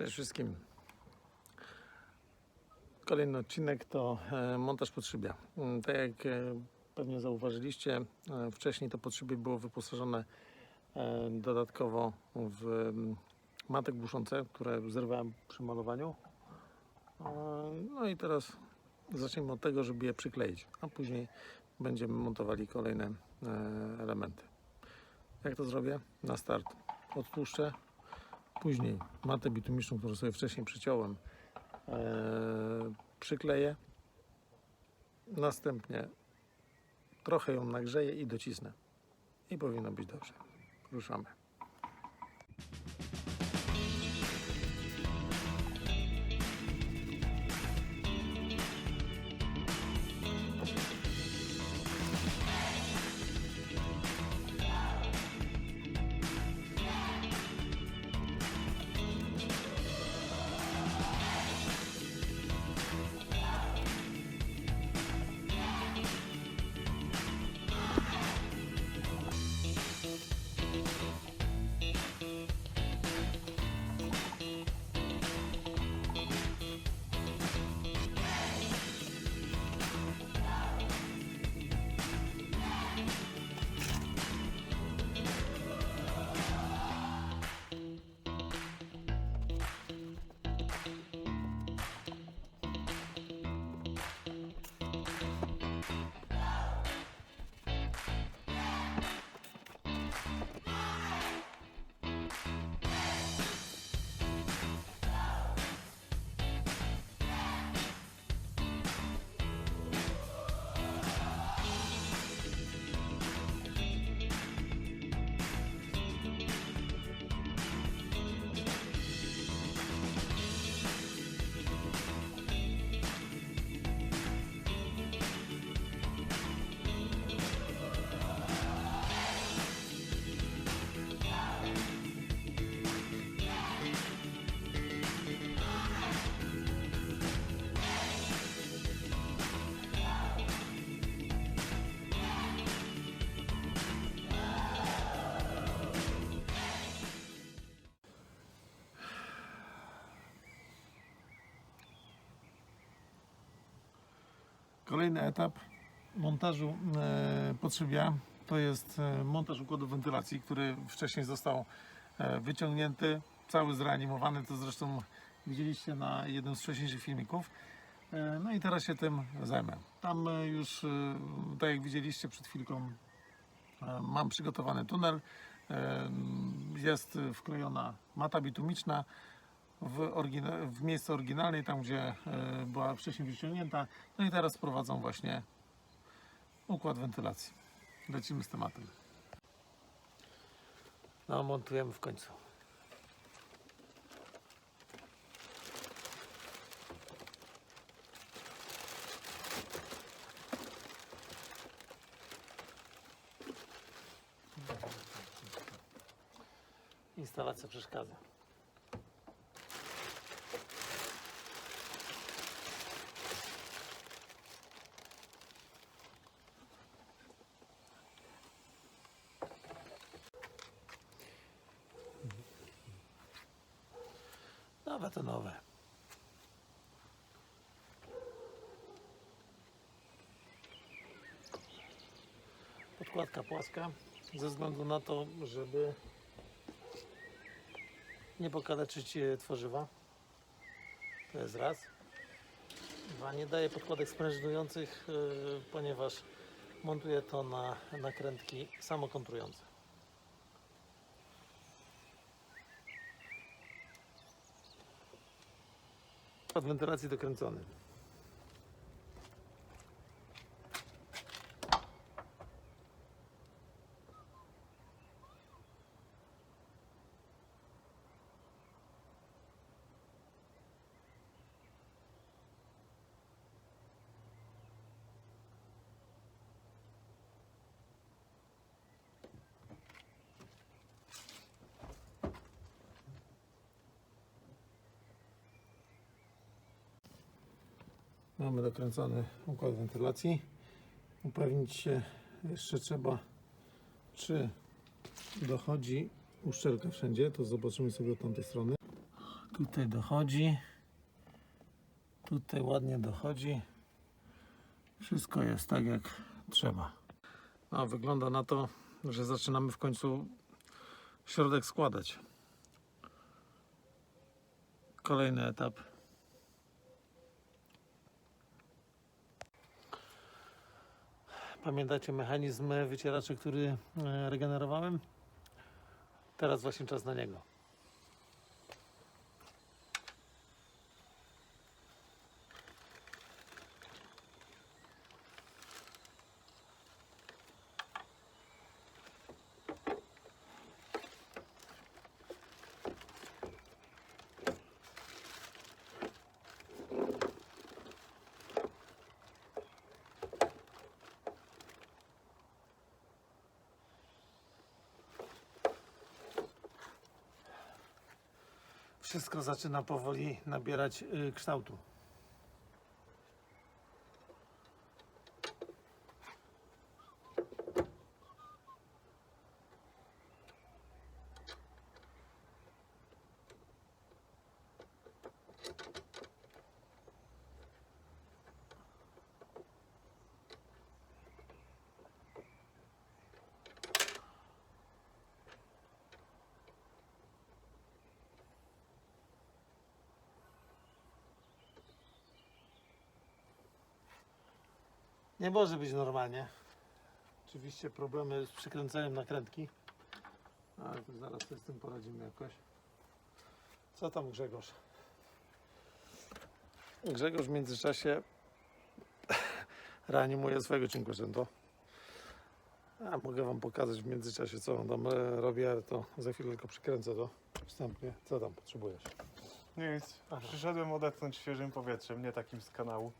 Cześć wszystkim. Kolejny odcinek to e, montaż podszybia. Mm, Tak jak e, pewnie zauważyliście, e, wcześniej to podszybie było wyposażone dodatkowo w mm, matek buszące, które zerwałem przy malowaniu. No i teraz zacznijmy od tego, żeby je przykleić, a później będziemy montowali kolejne elementy. Jak to zrobię? Na start odtłuszczę, Później matę bitumiczną, którą sobie wcześniej przyciąłem, e, przykleję. Następnie trochę ją nagrzeję i docisnę. I powinno być dobrze. Ruszamy. Kolejny etap montażu e, podszybia to jest e, montaż układu wentylacji, który wcześniej został e, wyciągnięty, cały zreanimowany, to zresztą widzieliście na jednym z wcześniejszych filmików. No i teraz się tym zajmę. Tam już, tak jak widzieliście przed chwilką, mam przygotowany tunel. Jest wklejona mata bitumiczna w, w miejsce oryginalnej, tam gdzie e, była wcześniej wyciągnięta. No i teraz prowadzą właśnie układ wentylacji. Lecimy z tematem. No, montujemy w końcu. Instalacja przeszkadza. Podkładka płaska ze względu na to, żeby nie pokaleczyć tworzywa. To jest raz. Dwa, nie daje podkładek sprężynujących, e, ponieważ montuję to na nakrętki samokontrujące. Od wentylacji dokręcony. Mamy dokręcony układ wentylacji. Upewnić się jeszcze trzeba, czy dochodzi uszczelka wszędzie. To zobaczymy sobie od tamtej strony. Tutaj dochodzi. Tutaj ładnie dochodzi. Wszystko jest tak jak trzeba. No, wygląda na to, że zaczynamy w końcu środek składać. Kolejny etap. Pamiętacie mechanizm wycieraczy, który e, regenerowałem? Teraz właśnie czas na niego. Wszystko zaczyna powoli nabierać y, kształtu. Nie może być normalnie. Oczywiście problemy z przykręcaniem nakrętki. Ale to zaraz sobie z tym poradzimy jakoś. Co tam Grzegorz? Grzegorz w międzyczasie reanimuje swojego Cinquecento. A mogę wam pokazać w międzyczasie co on tam e, robi, ale to za chwilę tylko przykręcę to wstępnie. Co tam potrzebujesz? Nic. Aha. Przyszedłem odetchnąć świeżym powietrzem, nie takim z kanału.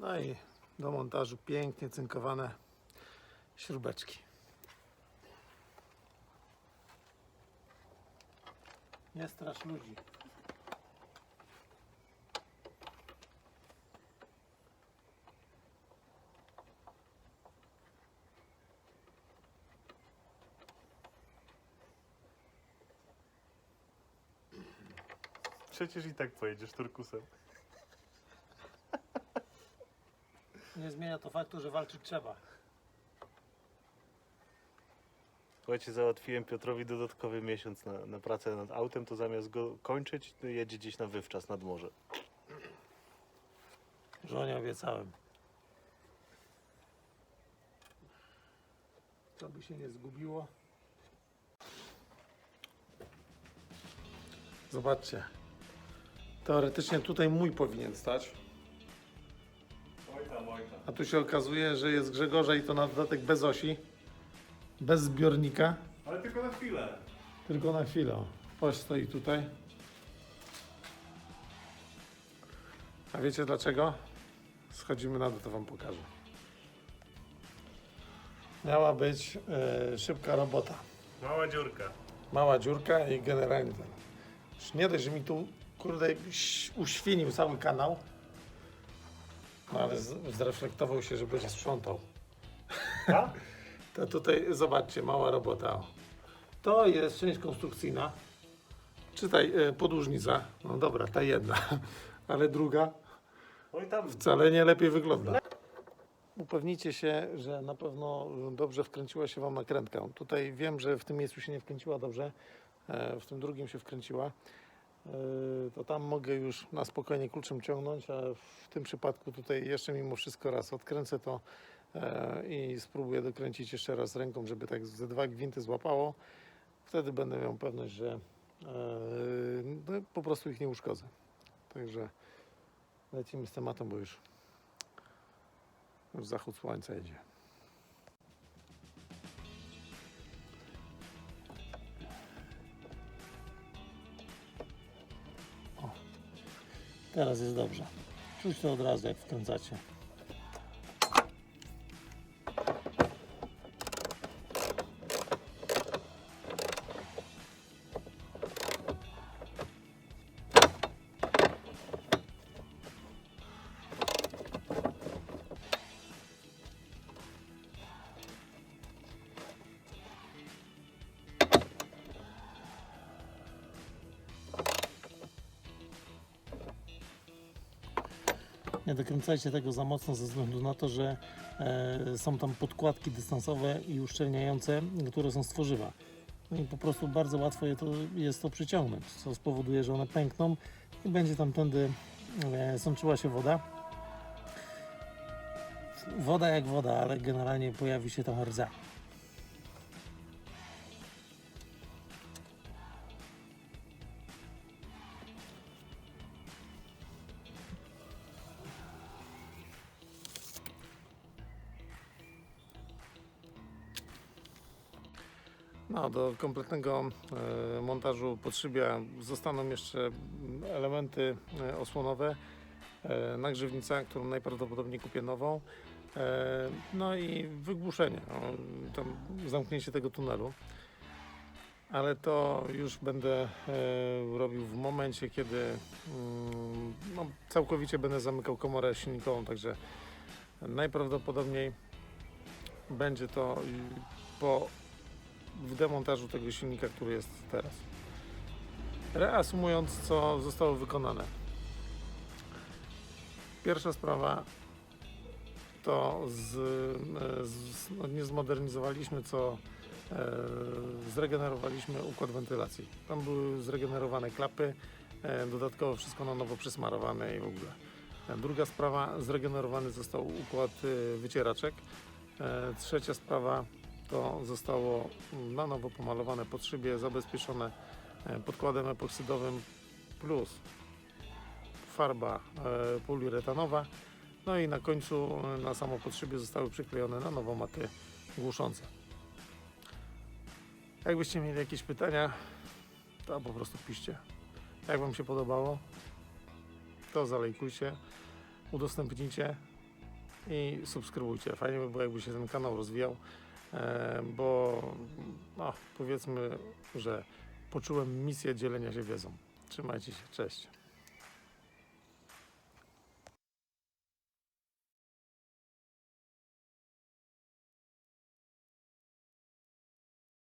No i do montażu pięknie cynkowane śrubeczki. Nie strasz ludzi. Przecież i tak pojedziesz turkusem. Nie zmienia to faktu, że walczyć trzeba. Słuchajcie, załatwiłem Piotrowi dodatkowy miesiąc na, na pracę nad autem, to zamiast go kończyć, to jedzie gdzieś na wywczas nad morze. Żonie obiecałem. To by się nie zgubiło. Zobaczcie. Teoretycznie tutaj mój powinien stać. A tu się okazuje, że jest Grzegorza i to na dodatek bez osi. Bez zbiornika. Ale tylko na chwilę. Tylko na chwilę. Oś stoi tutaj. A wiecie dlaczego? Schodzimy na dół, to wam pokażę. Miała być e, szybka robota. Mała dziurka. Mała dziurka i generalnie ten. Już nie dość, że mi tu kurde ś- uświnił cały kanał. No ale z- zreflektował się, że będzie sprzątał. A? To tutaj zobaczcie, mała robota. o. To jest część konstrukcyjna. Czytaj, e, podłużnica. No dobra, ta jedna, ale druga Oj tam. wcale nie lepiej wygląda. Upewnijcie się, że na pewno dobrze wkręciła się Wam nakrętka. Tutaj wiem, że w tym miejscu się nie wkręciła dobrze, e, w tym drugim się wkręciła. E, To tam mogę już na spokojnie kluczem ciągnąć, a w tym przypadku tutaj jeszcze mimo wszystko raz odkręcę to e, i spróbuję dokręcić jeszcze raz ręką, żeby tak ze dwa gwinty złapało. Wtedy będę miał pewność, że e, no, po prostu ich nie uszkodzę. Także lecimy z tematem, bo już, już zachód słońca idzie. Teraz jest dobrze. Czuć to od razu, jak wkręcacie. Nie dokręcajcie tego za mocno ze względu na to, że e, są tam podkładki dystansowe i uszczelniające, które są z tworzywa. No i po prostu bardzo łatwo je to, jest to przyciągnąć, co spowoduje, że one pękną i będzie tamtędy e, sączyła się woda. Woda jak woda, ale generalnie pojawi się tam rdza. No, do kompletnego e, montażu podszybia zostaną jeszcze elementy e, osłonowe, e, nagrzewnica, którą najprawdopodobniej kupię nową, no i wygłuszenie, no, zamknięcie tego tunelu. Ale to już będę robił w momencie, kiedy mm, no, całkowicie będę zamykał komorę silnikową, także najprawdopodobniej będzie to po w demontażu tego silnika, który jest teraz. Reasumując, co zostało wykonane. Pierwsza sprawa to z, z, no nie zmodernizowaliśmy, co e, zregenerowaliśmy układ wentylacji. Tam były zregenerowane klapy, e, dodatkowo wszystko na nowo przysmarowane i w ogóle. E, Druga sprawa, zregenerowany został układ e, wycieraczek. E, Trzecia sprawa, to zostało na nowo pomalowane pod szybie, zabezpieczone e, podkładem epoksydowym plus farba e, poliuretanowa. No i na końcu e, na samo podszybie zostały przyklejone na nowo maty głuszące. Jakbyście mieli jakieś pytania, to po prostu piszcie. Jak Wam się podobało, to zalejkujcie, udostępnijcie i subskrybujcie. Fajnie by było, jakby się ten kanał rozwijał bo no, powiedzmy, że poczułem misję dzielenia się wiedzą. Trzymajcie się, cześć.